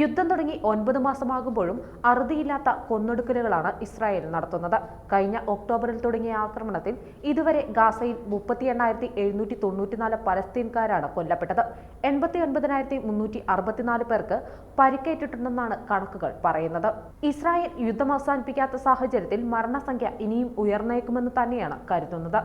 യുദ്ധം തുടങ്ങി ഒൻപത് മാസമാകുമ്പോഴും അറുതിയില്ലാത്ത കൊന്നൊടുക്കലുകളാണ് ഇസ്രായേൽ നടത്തുന്നത്. കഴിഞ്ഞ ഒക്ടോബറിൽ തുടങ്ങിയ ആക്രമണത്തിൽ ഇതുവരെ ഗാസയിൽ മുപ്പത്തി എണ്ണായിരത്തി എഴുന്നൂറ്റി തൊണ്ണൂറ്റിനാല് പലസ്തീൻകാരാണ് കൊല്ലപ്പെട്ടത്. എൺപത്തി ഒൻപതിനായിരത്തി മുന്നൂറ്റി അറുപത്തിനാല് പേർക്ക് പരിക്കേറ്റിട്ടുണ്ടെന്നാണ് കണക്കുകൾ പറയുന്നത്. ഇസ്രായേൽ യുദ്ധം അവസാനിപ്പിക്കാത്ത സാഹചര്യത്തിൽ മരണസംഖ്യ ഇനിയും ഉയർന്നേക്കുമെന്ന് തന്നെയാണ് കരുതുന്നത്.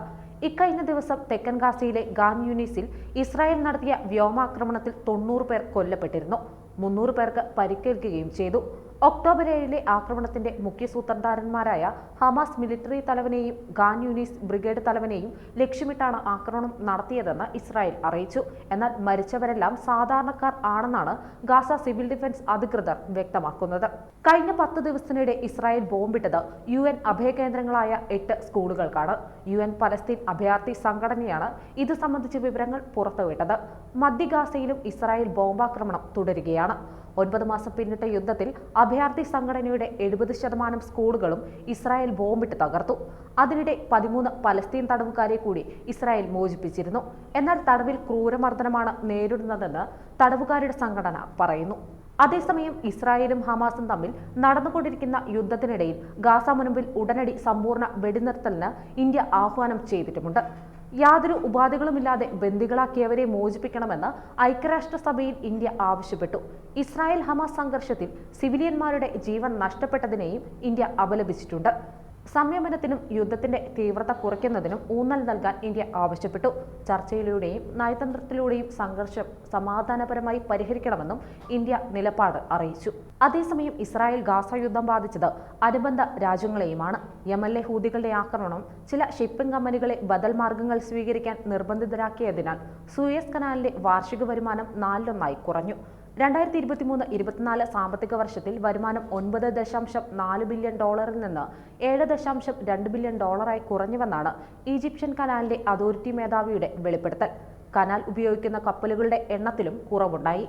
ഇക്കഴിഞ്ഞ ദിവസം തെക്കൻ ഗാസയിലെ ഗാൻ യൂണിസിൽ ഇസ്രായേൽ നടത്തിയ വ്യോമാക്രമണത്തിൽ തൊണ്ണൂറ് പേർ കൊല്ലപ്പെട്ടിരുന്നു. മുന്നൂറ് പേർക്ക് പരിക്കേൽക്കുകയും ചെയ്തു. ഒക്ടോബർ ഏഴിലെ ആക്രമണത്തിന്റെ മുഖ്യ സൂത്രധാരന്മാരായ ഹമാസ് മിലിറ്ററി തലവനെയും ഗാൻ യൂണിസ് ബ്രിഗേഡ് തലവനെയും ലക്ഷ്യമിട്ടാണ് ആക്രമണം നടത്തിയതെന്ന് ഇസ്രായേൽ അറിയിച്ചു. എന്നാൽ മരിച്ചവരെല്ലാം സാധാരണക്കാർ ആണെന്നാണ് ഗാസ സിവിൽ ഡിഫൻസ് അധികൃതർ വ്യക്തമാക്കുന്നത്. കഴിഞ്ഞ പത്ത് ദിവസത്തിനിടെ ഇസ്രായേൽ ബോംബിട്ടത് യു എൻ അഭയകേന്ദ്രങ്ങളായ എട്ട് സ്കൂളുകൾക്കാണ്. യു എൻ പലസ്തീൻ അഭയാർത്ഥി സംഘടനയാണ് ഇത് സംബന്ധിച്ച വിവരങ്ങൾ പുറത്തുവിട്ടത്. മധ്യ ഗാസയിലും ഇസ്രായേൽ ബോംബാക്രമണം തുടരുകയാണ്. ഒൻപത് മാസം പിന്നിട്ട യുദ്ധത്തിൽ അഭയാർത്ഥി സംഘടനയുടെ എഴുപത് ശതമാനം സ്കൂളുകളും ഇസ്രായേൽ ബോംബിട്ട് തകർത്തു. അതിനിടെ പതിമൂന്ന് പലസ്തീൻ തടവുകാരെ കൂടി ഇസ്രായേൽ മോചിപ്പിച്ചിരുന്നു. എന്നാൽ തടവിൽ ക്രൂരമർദ്ദനമാണ് നേരിടുന്നതെന്ന് തടവുകാരുടെ സംഘടന പറയുന്നു. അതേസമയം ഇസ്രായേലും ഹമാസും തമ്മിൽ നടന്നുകൊണ്ടിരിക്കുന്ന യുദ്ധത്തിനിടയിൽ ഗാസ മുനമ്പിൽ ഉടനടി സമ്പൂർണ വെടിനിർത്തലിന് ഇന്ത്യ ആഹ്വാനം ചെയ്തിട്ടുമുണ്ട്. യാതൊരു ഉപാധികളുമില്ലാതെ ബന്ദികളാക്കിയവരെ മോചിപ്പിക്കണമെന്ന് ഐക്യരാഷ്ട്രസഭയിൽ ഇന്ത്യ ആവശ്യപ്പെട്ടു. ഇസ്രായേൽ ഹമാസ് സംഘർഷത്തിൽ സിവിലിയന്മാരുടെ ജീവൻ നഷ്ടപ്പെട്ടതിനെയും ഇന്ത്യ അപലപിച്ചിട്ടുണ്ട്. സംയമനത്തിനും യുദ്ധത്തിന്റെ തീവ്രത കുറയ്ക്കുന്നതിനും ഊന്നൽ നൽകാൻ ഇന്ത്യ ആവശ്യപ്പെട്ടു. ചർച്ചയിലൂടെയും നയതന്ത്രത്തിലൂടെയും സംഘർഷം സമാധാനപരമായി പരിഹരിക്കണമെന്നും ഇന്ത്യ നിലപാട് അറിയിച്ചു. അതേസമയം ഇസ്രായേൽ ഗാസ യുദ്ധം ബാധിച്ചത് അനുബന്ധ രാജ്യങ്ങളെയുമാണ്. യമനിലെ ഹൂതികളുടെ ആക്രമണം ചില ഷിപ്പിംഗ് കമ്പനികളെ ബദൽ മാർഗങ്ങൾ സ്വീകരിക്കാൻ നിർബന്ധിതരാക്കിയതിനാൽ സൂയസ് കനാലിന്റെ വാർഷിക വരുമാനം നാലിലൊന്നായി കുറഞ്ഞു. രണ്ടായിരത്തി ഇരുപത്തി മൂന്ന് ഇരുപത്തിനാല് സാമ്പത്തിക വർഷത്തിൽ വരുമാനം ഒൻപത് ദശാംശം നാല് ബില്യൺ ഡോളറിൽ നിന്ന് ഏഴ് ദശാംശം രണ്ട് ബില്യൺ ഡോളറായി കുറഞ്ഞുവെന്നാണ് ഈജിപ്ഷ്യൻ കനാലിന്റെ അതോറിറ്റി മേധാവിയുടെ വെളിപ്പെടുത്തൽ. കനാൽ ഉപയോഗിക്കുന്ന കപ്പലുകളുടെ എണ്ണത്തിലും കുറവുണ്ടായി.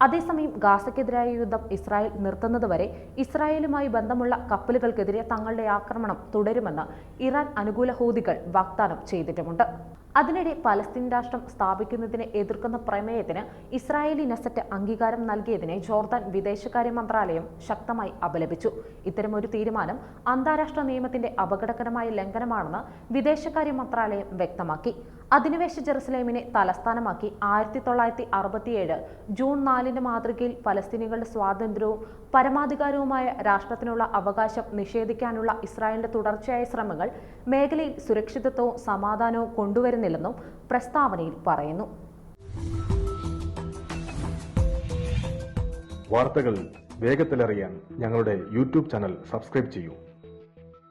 അതേസമയം ഗാസയ്ക്കെതിരായ യുദ്ധം ഇസ്രായേൽ നിർത്തുന്നതുവരെ ഇസ്രായേലുമായി ബന്ധമുള്ള കപ്പലുകൾക്കെതിരെ തങ്ങളുടെ ആക്രമണം തുടരുമെന്ന് ഇറാൻ അനുകൂല ഹൂതികൾ വാഗ്ദാനം ചെയ്തിട്ടുമുണ്ട്. അതിനിടെ പലസ്തീൻ രാഷ്ട്രം സ്ഥാപിക്കുന്നതിനെ എതിർക്കുന്ന പ്രമേയത്തിന് ഇസ്രായേലി നെസറ്റ് അംഗീകാരം നൽകിയതിനെ ജോർദാൻ വിദേശകാര്യ മന്ത്രാലയം ശക്തമായി അപലപിച്ചു. ഇത്തരമൊരു തീരുമാനം അന്താരാഷ്ട്ര നിയമത്തിന്റെ അപകടകരമായ ലംഘനമാണെന്ന് വിദേശകാര്യ മന്ത്രാലയം വ്യക്തമാക്കി. അധിനിവേശ ജെറുസലേമിനെ തലസ്ഥാനമാക്കി ആയിരത്തി തൊള്ളായിരത്തി അറുപത്തിയേഴ് ജൂൺ നാലിന്റെ മാതൃകയിൽ പലസ്തീനികളുടെ സ്വാതന്ത്ര്യവും പരമാധികാരവുമായ രാഷ്ട്രത്തിനുള്ള അവകാശം നിഷേധിക്കാനുള്ള ഇസ്രായേലിന്റെ തുടർച്ചയായ ശ്രമങ്ങൾ മേഖലയിൽ സുരക്ഷിതത്വവും സമാധാനവും കൊണ്ടുവരുന്നില്ലെന്നും പ്രസ്താവനയിൽ പറയുന്നു. വാർത്തകൾ വേഗത്തിലറിയാൻ ഞങ്ങളുടെ യൂട്യൂബ് ചാനൽ സബ്സ്ക്രൈബ് ചെയ്യൂ.